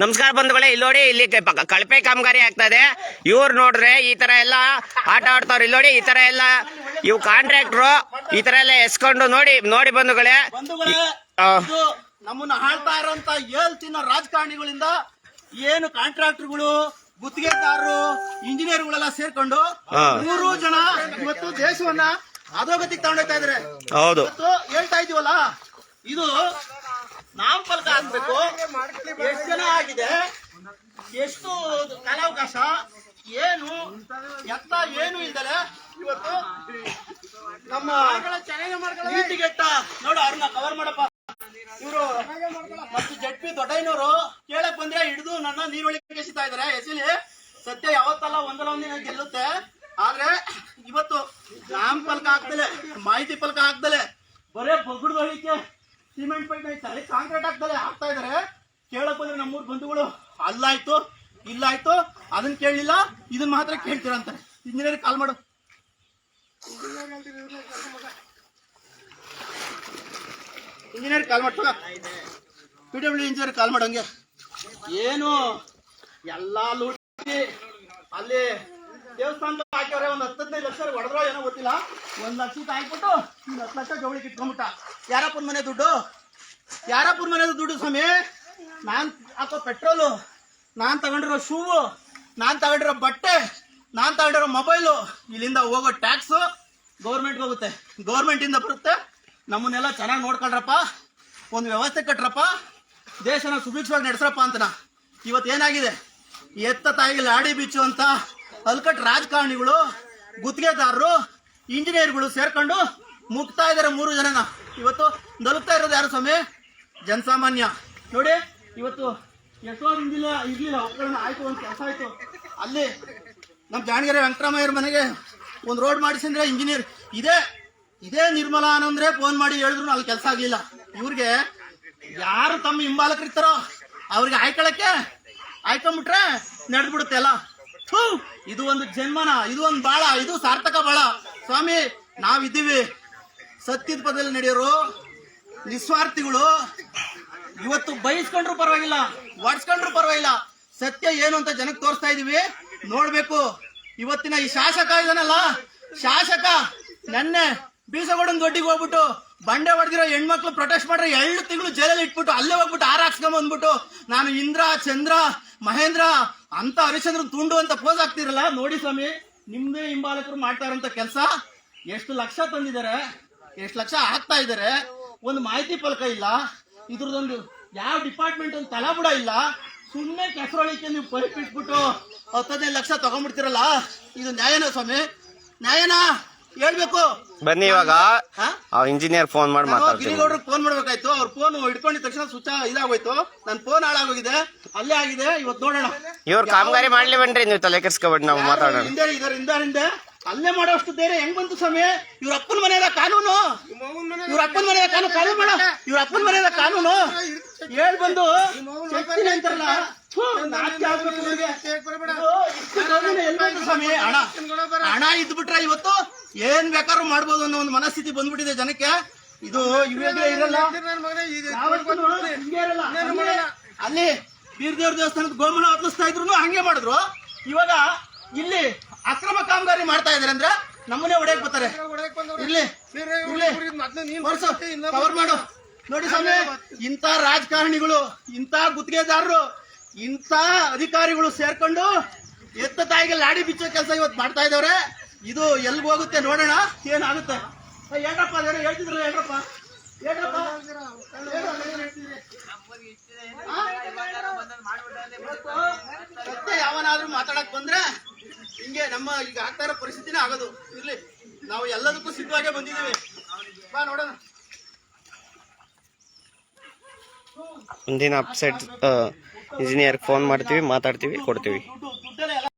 ನಮಸ್ಕಾರ ಬಂಧುಗಳೇ ಇಲ್ಲಿ ನೋಡಿ ಇಲ್ಲಿ ಕಳಪೆ ಕಾಮಗಾರಿ ಆಗ್ತಾ ಇದೆ ಇವ್ರು ನೋಡ್ರೆ ಈ ತರ ಎಲ್ಲ ಆಟ ಆಡ್ತಾವ್ರು ಇಲ್ಲಿ ನೋಡಿ ಈ ತರ ಎಲ್ಲ ಇವ್ ಕಾಂಟ್ರಾಕ್ಟ್ರು ಈ ತರ ಎಲ್ಲ ಎಸ್ಕೊಂಡು ನೋಡಿ ನೋಡಿ ಬಂಧುಗಳೇ. ನಮ್ಮನ್ನ ಆಳ್ತಾ ಇರೋಂತ ಏಳ್ ತಿನ್ನೋ ರಾಜಕಾರಣಿಗಳಿಂದ ಏನು ಕಾಂಟ್ರಾಕ್ಟರ್ಗಳು ಗುತ್ತಿಗೆದಾರರು ಇಂಜಿನಿಯರ್ಗಳೆಲ್ಲ ಸೇರ್ಕೊಂಡು ಹಾ. ಮೂರು ಜನ ಇವತ್ತು ದೇಶವನ್ನ ಅಧೋಗತಿಗೆ ತಗೊಂಡೋಗ್ತಾ ಇದಾರೆ ಹೌದು. ಹೇಳ್ತಾ ಇದೀವಲ್ಲ ಇದು ನಾಮಫಲಕ ಹಾಕ್ಬೇಕು ಎಷ್ಟು ಜನ ಆಗಿದೆ? ಎಷ್ಟು ಕಾಲಾವಕಾಶ? ಏನು? ಎತ್ತ ಏನು ಇಲ್ದಲೆ? ಇವತ್ತು ನಮ್ಮ ನೀತಿಗೆಟ್ಟ ನೋಡು ಅವ್ರನ್ನ ಕವರ್ ಮಾಡಪ್ಪ. ಇವರು ಮತ್ತು ಜಡ್ ಪಿ ದೊಡ್ಡಯ್ಯನವರು ಕೇಳಕ್ ಬಂದ್ರೆ ಹಿಡಿದು ನನ್ನ ನೀರೊಳಗೆ ಎಸಿತಾ ಇದಾರೆ ಎಸಿಲಿ ಸತ್ಯ ಯಾವತ್ತಲ್ಲ ಒಂದಲ್ಲ ಒಂದಿನ ಗೆಲ್ಲುತ್ತೆ. ಆದ್ರೆ ಇವತ್ತು ಗ್ರಾಮ ಫಲಕ ಹಾಕ್ದಲೆ ಮಾಹಿತಿ ಫಲಕ ಹಾಕ್ದಲೆ ಬರೇ ಬಗುಡ್ ಹೊಳಿಕೆ ಸಿಮೆಂಟ್ ಪೈಪ್ ಐತೆ ಕಾಂಕ್ರೀಟ್ ಹಾಕ್ದಲೆ ಹಾಕ್ತಾ ಇದಾರೆ. ಕೇಳಕ್ ಬಂದ್ರೆ ನಮ್ಮೂರ್ ಬಂಧುಗಳು ಅಲ್ಲಾಯ್ತು ಇಲ್ಲಾಯ್ತು ಅದನ್ನ ಕೇಳಲಿಲ್ಲ ಇದನ್ನ ಮಾತ್ರ ಕೇಳ್ತೀರ ಅಂತಾರೆ. ಇಂಜಿನಿಯರ್ ಕಾಲ್ ಮಾಡು. ಇಂಜಿನಿಯರ್ ಕಾಲ್ ಮಾಡ್ತಾಗ ಪಿ ಡಬ್ಲ್ಯೂ ಇಂಜಿನಿಯರ್ ಕಾಲ್ ಮಾಡಂಗೆ ಏನು? ಎಲ್ಲಾ ಲೂಟಿ, ಅಲ್ಲಿ ದೇವಸ್ಥಾನದ ಹಾಕ್ಯವ್ರೆ ಒಂದು ಹತ್ತದೈದು ಲಕ್ಷ ಹೊಡೆದ್ರೋ ಏನೋ ಗೊತ್ತಿಲ್ಲ. ಒಂದು ಲಕ್ಷ ಹಾಕ್ಬಿಟ್ಟು ಒಂದು ಹತ್ತು ಲಕ್ಷ ಜವಳಿಗೆ ಇಟ್ಕೊಂಡ್ಬಿಟ್ಟ. ಯಾರಪ್ಪನ ಮನೆ ದುಡ್ಡು? ಯಾರಪ್ಪನ ಮನೆ ದುಡ್ಡು ಸ್ವಾಮಿ? ನಾನು ಹಾಕೋ ಪೆಟ್ರೋಲು, ನಾನು ತಗೊಂಡಿರೋ ಶೂವು, ನಾನು ತಗೊಂಡಿರೋ ಬಟ್ಟೆ, ನಾನು ತಗೊಂಡಿರೋ ಮೊಬೈಲು, ಇಲ್ಲಿಂದ ಹೋಗೋ ಟ್ಯಾಕ್ಸು ಗೌರ್ಮೆಂಟ್ಗೆ ಹೋಗುತ್ತೆ. ಗೌರ್ಮೆಂಟಿಂದ ಬರುತ್ತೆ. ನಮ್ಮನ್ನೆಲ್ಲ ಚೆನ್ನಾಗಿ ನೋಡ್ಕೊಳ್ರಪ್ಪ ಒಂದು ವ್ಯವಸ್ಥೆ ಕಟ್ರಪ್ಪ. ದೇಶನ ಸುಭಿಕ್ಷವಾಗಿ ನಡೆಸ್ರಪ್ಪ ಅಂತನ. ಇವತ್ತು ಏನಾಗಿದೆ ಎತ್ತ ತಾಯಿಗೆ ಲಾಡಿ ಬಿಚ್ಚು ಅಂತ ಅಲ್ಕಟ್ ರಾಜಕಾರಣಿಗಳು, ಗುತ್ತಿಗೆದಾರರು, ಇಂಜಿನಿಯರ್ಗಳು ಸೇರ್ಕೊಂಡು ಮುಗ್ತಾ ಇದ್ದಾರೆ ಮೂರು ಜನನ ಇವತ್ತು ನಲುಗ್ತಾ ಇರೋದು ಯಾರು ಸ್ವಾಮಿ? ಜನಸಾಮಾನ್ಯ. ನೋಡಿ, ಇವತ್ತು ಎಷ್ಟೋ ಇಲ್ಲ ಇರ್ಲಿಲ್ಲ. ಒಕ್ಕಳನ್ನ ಆಯ್ತು, ಒಂದು ಕೆಲಸ ಆಯ್ತು. ಅಲ್ಲಿ ನಮ್ಮ ದಾವಣಗೆರೆ ವೆಂಕಟರಾಮಯ್ಯರ ಮನೆಗೆ ಒಂದು ರೋಡ್ ಮಾಡಿಸಿದ್ರೆ ಇಂಜಿನಿಯರ್. ಇದೇ ಇದೇ ನಿರ್ಮಲಾ ಅನ್ನಂದ್ರೆ ಫೋನ್ ಮಾಡಿ ಹೇಳಿದ್ರು, ಅಲ್ಲಿ ಕೆಲಸ ಆಗಲಿಲ್ಲ. ಇವ್ರಿಗೆ ಯಾರು ತಮ್ಮ ಹಿಂಬಾಲಕರಿರ್ತಾರೋ, ಅವ್ರಿಗೆ ಆಯ್ಕೊಳ್ಳೋಕ್ಕೆ ಆಯ್ಕೊಂಬಿಟ್ರೆ ನಡೆದ್ಬಿಡುತ್ತೆ ಅಲ್ಲ ಇದು ಒಂದು ಜನ್ಮನ, ಇದು ಒಂದು ಬಾಳ, ಇದು ಸಾರ್ಥಕ ಬಾಳ. ಸ್ವಾಮಿ, ನಾವಿದ್ದೀವಿ. ಸತ್ಯದ ಪದದಲ್ಲಿ ನಡೆಯೋರು ನಿಸ್ವಾರ್ಥಿಗಳು ಇವತ್ತು ಬಯಸ್ಕೊಂಡ್ರು ಪರವಾಗಿಲ್ಲ, ಒಡ್ಸ್ಕೊಂಡ್ರು ಪರವಾಗಿಲ್ಲ. ಸತ್ಯ ಏನು ಅಂತ ಜನಕ್ಕೆ ತೋರಿಸ್ತಾ ಇದೀವಿ ನೋಡ್ಬೇಕು. ಇವತ್ತಿನ ಈ ಶಾಸಕ ಇದನ್ನಲ್ಲ ಶಾಸಕ, ನೆನ್ನೆ ಬೀಸಗೋಡನ್ ದೊಡ್ಡಿಗೆ ಹೋಗ್ಬಿಟ್ಟು ಬಂಡೆ ಹೊಡೆದಿರೋ ಹೆಣ್ಮಕ್ಳು ಪ್ರೊಟೆಸ್ಟ್ ಮಾಡ್ರೆ ಎರಡು ತಿಂಗಳು ಜೈಲಲ್ಲಿ ಇಟ್ಬಿಟ್ಟು ಅಲ್ಲೇ ಹೋಗ್ಬಿಟ್ಟು ಆರ್ ಹಾಕ್ಸ್ಕೊಂಡ್ ಬಂದ್ಬಿಟ್ಟು ನಾನು ಇಂದ್ರ, ಚಂದ್ರ ಮಹೇಂದ್ರ, ಅಂತ ಹರಿಶ್ಚಂದ್ರ ತುಂಡು ಅಂತ ಪೋಸ್ ಆಗ್ತಿರಲ್ಲ ನೋಡಿ ಸ್ವಾಮಿ, ನಿಮ್ದೇ ಹಿಂಬಾಲಕರು ಮಾಡ್ತಾ ಕೆಲಸ. ಎಷ್ಟು ಲಕ್ಷ ತಂದಿದ್ದಾರೆ, ಎಷ್ಟು ಲಕ್ಷ ಹಾಕ್ತಾ ಇದ್ದಾರೆ, ಒಂದು ಮಾಹಿತಿ ಫಲಕ ಇಲ್ಲ. ಇದ್ರದೊಂದು ಯಾವ ಡಿಪಾರ್ಟ್ಮೆಂಟ್ ಒಂದು ತಲಾಬುಡ ಇಲ್ಲ. ಸುಮ್ಮನೆ ಕೆಸರೊಳಿಕೆ ನೀವು ಪರಿಪಿಟ್ಬಿಟ್ಟು ಹತ್ತದೈದು ಲಕ್ಷ ತಗೊಂಡ್ಬಿಡ್ತಿರಲ್ಲ? ಇದು ನ್ಯಾಯನಾ ಸ್ವಾಮಿ? ನ್ಯಾಯನಾ? ಹೇಳ್ಬೇಕು ಬನ್ನಿ ಇವಾಗ ಇಂಜಿನಿಯರ್ ಫೋನ್ ಮಾಡಿ ಮಾತಾಡ್ತೀನಿ ಗಿರಿಗೌಡ್ರಿಗೆ ಫೋನ್ ಮಾಡ್ಬೇಕಾಯ್ತು ಅವ್ರ ಫೋನ್ ಹಿಡ್ಕೊಂಡಿದ ತಕ್ಷಣ ಸುಚ ಇದಾಗೋಯ್ತು ನನ್ ಫೋನ್ ಹಾಳಾಗೋಗಿದೆ ಅಲ್ಲೇ ಆಗಿದೆ ಇವತ್ತು ನೋಡೋಣ ಇವ್ರ ಕಾಮಗಾರಿ ಮಾಡ್ಲಿ ಬನ್ರಿ ನೀವು ತಲೆ ಕೆರ್ಸ್ಕೊಬೇಡಿ ನಾವು ಮಾತಾಡೋಣ ಹಿಂದೆ ಇದಾರೆ ಹಿಂದೆ ಹಿಂದೆ ಅಲ್ಲೇ ಮಾಡೋಷ್ಟು ಬೇರೆ ಹೆಂಗ್ ಬಂತು ಸ್ವಾಮಿ ಇವ್ರ ಅಪ್ಪನ ಮನೆಯದ ಕಾನೂನು ಇವ್ರ ಅಪ್ಪನ ಮನೆಯ ಕಾನೂನು ಕಾನೂನು ಮಾಡ ಇವ್ರ ಅಪ್ಪನ ಮನೆಯದ ಕಾನೂನು ಹೇಳ್ ಬಂದು ಅಂತಾರಲ್ಲ ಸ್ವಾಮಿ ಹಣ. ಹಣ ಇದ್ಬಿಟ್ರೆ ಇವತ್ತು ಏನ್ ಬೇಕಾದ್ರೂ ಮಾಡ್ಬೋದು ಅನ್ನೋ ಒಂದು ಮನಸ್ಥಿತಿ ಬಂದ್ಬಿಟ್ಟಿದೆ ಜನಕ್ಕೆ. ಇದು ಇರಲ್ಲ. ಅಲ್ಲಿ- ಬೀರ್ದೇವ್ರ ದೇವಸ್ಥಾನದ ಗೋಮನ ಹತ್ತಿಸ್ತಾ ಇದ್ರು ಹಂಗೆ ಮಾಡಿದ್ರು. ಇವಾಗ ಇಲ್ಲಿ ಅಕ್ರಮ ಕಾಮಗಾರಿ ಮಾಡ್ತಾ ಇದಾರೆ ಅಂದ್ರೆ ನಮ್ಮನೆ ಹೊಡೆಯಕ್ ಬರ್ತಾರೆ. ಹೊರ್ಸು, ಕವರ್ ಮಾಡು. ನೋಡಿ ಸ್ವಾಮಿ ಇಂಥ ರಾಜಕಾರಣಿಗಳು ಇಂಥ ಗುತ್ತಿಗೆದಾರರು ಇಂಥ ಅಧಿಕಾರಿಗಳು ಸೇರ್ಕೊಂಡು ಎತ್ತ ತಾಯಿಗೆ ಲಾಡಿ ಬಿಚ್ಚೋ ಕೆಲಸ ಇವತ್ತು ಮಾಡ್ತಾ ಇದ್ದವ್ರೆ. ಇದು ಎಲ್ಗ್ ಹೋಗುತ್ತೆ ನೋಡೋಣ. ಏನಾಗುತ್ತೆ? ಹೇಳ್ರಪ್ಪ, ಅದೇನೋ ಹೇಳ್ತಿದ್ರಲ್ಲ, ಹೇಳ್ರಪ್ಪ. ಹೇಳ್ತಿದ್ರಿ. ಸತ್ಯ ಯಾವನಾದ್ರೂ ಮಾತಾಡಕ್ ಬಂದ್ರೆ ಹಿಂಗೆ ನಮ್ಮ ಈಗ ಆಗ್ತಾ ಇರೋ ಪರಿಸ್ಥಿತಿನೇ ಆಗೋದು. ಇರ್ಲಿ. ನಾವು ಎಲ್ಲದಕ್ಕೂ ಸಿದ್ಧವಾಗೇ ಬಂದಿದ್ದೀವಿ. ಬಾ, ನೋಡೋಣ. ಮುಂದಿನ ಅಪ್ಸೆಟ್ ಇಂಜಿನಿಯರ್ ಫೋನ್ ಮಾಡ್ತೀವಿ, ಮಾತಾಡ್ತೀವಿ, ಕೊಡ್ತೀವಿ.